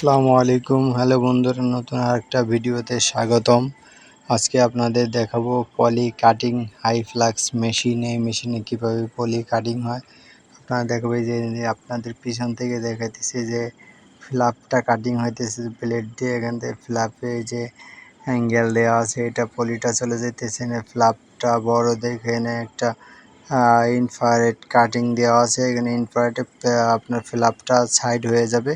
আসসালামু আলাইকুম। হ্যালো বন্ধুরা, নতুন আরেকটা ভিডিওতে স্বাগতম। আজকে আপনাদের দেখাবো poly cutting, high flux machine, এই মেশিনে কীভাবে পলি কাটিং হয়। আপনারা দেখবে যে আপনাদের পিছন থেকে দেখাইতেছে যে ফ্ল্যাপটা কাটিং হইতেছে প্লেট দিয়ে এখান থেকে ফ্ল্যাপে যে অ্যাঙ্গেল দেওয়া আছে, এটা পলিটা চলে যেতেছে না ফ্ল্যাপটা বড় দেখে এনে একটা ইনফ্রারেড কাটিং দেওয়া আছে, এখানে ইনফ্রারেডে আপনার ফ্ল্যাপটা সাইড হয়ে যাবে।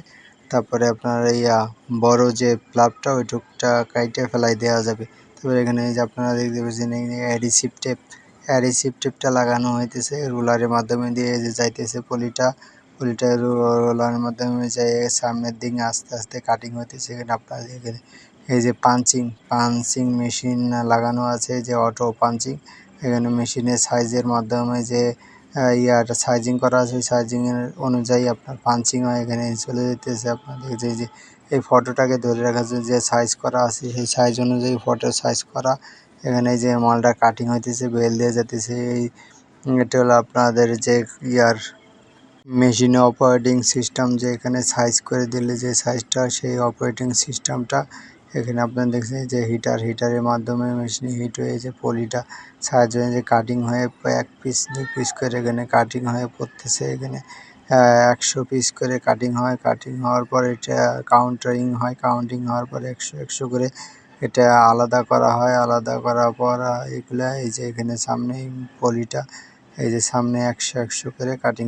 তারপরে আপনার ইয়া, বড় যে প্লাবটা ওই টুকটা কাইটে ফেলাই দেওয়া যাবে। তারপরে এখানে এই যে আপনারা দেখতে পাচ্ছেন অ্যাডিসিভ টেপ অ্যাডিসিভ টেপটা লাগানো হইতেছে। রুলারের মাধ্যমে দিয়ে যে যাইতেছে পলিটা পলিটা রোলারের মাধ্যমে যাই সামনের দিকে আস্তে আস্তে কাটিং হইতেছে। এখানে আপনারা এখানে এই যে পাঞ্চিং পাঞ্চিং মেশিন লাগানো আছে, যে অটো পাঞ্চিং এখানে মেশিনের সাইজের মাধ্যমে যে ইয়াটা সাইজিং করা আছে। ওই সাইজিংয়ের অনুযায়ী আপনার পাঞ্চিং হয়, এখানে চলে যেতেছে আপনাদের। যে যে, এই ফটোটাকে ধরে রাখার জন্য যে সাইজ করা আছে, সেই সাইজ অনুযায়ী ফটো সাইজ করা। এখানে যে মালটা কাটিং হইতেছে, বেল দিয়ে যেতেছে এই এটা হলো আপনাদের যে ইয়ার মেশিনে অপারেটিং সিস্টেম যে এখানে সাইজ করে দিলে যে সাইজটা সেই অপারেটিং সিস্টেমটা এখানে আপনারা দেখছেন যে হিটার হিটারের মাধ্যমে মেশিনে হিট হয়ে যে পলিটা সাহায্য যে কাটিং হয়ে এক পিস দুই পিস করে এখানে কাটিং হয়ে পড়তেছে এখানে। একশো পিস করে কাটিং হয় কাটিং হওয়ার পর এটা কাউন্টারিং হয় কাউন্টিং হওয়ার পর একশো একশো করে এটা আলাদা করা হয়, আলাদা করার পর এগুলা এই যে এখানে সামনে পলিটা, এই যে সামনে একশো একশো করে কাটিং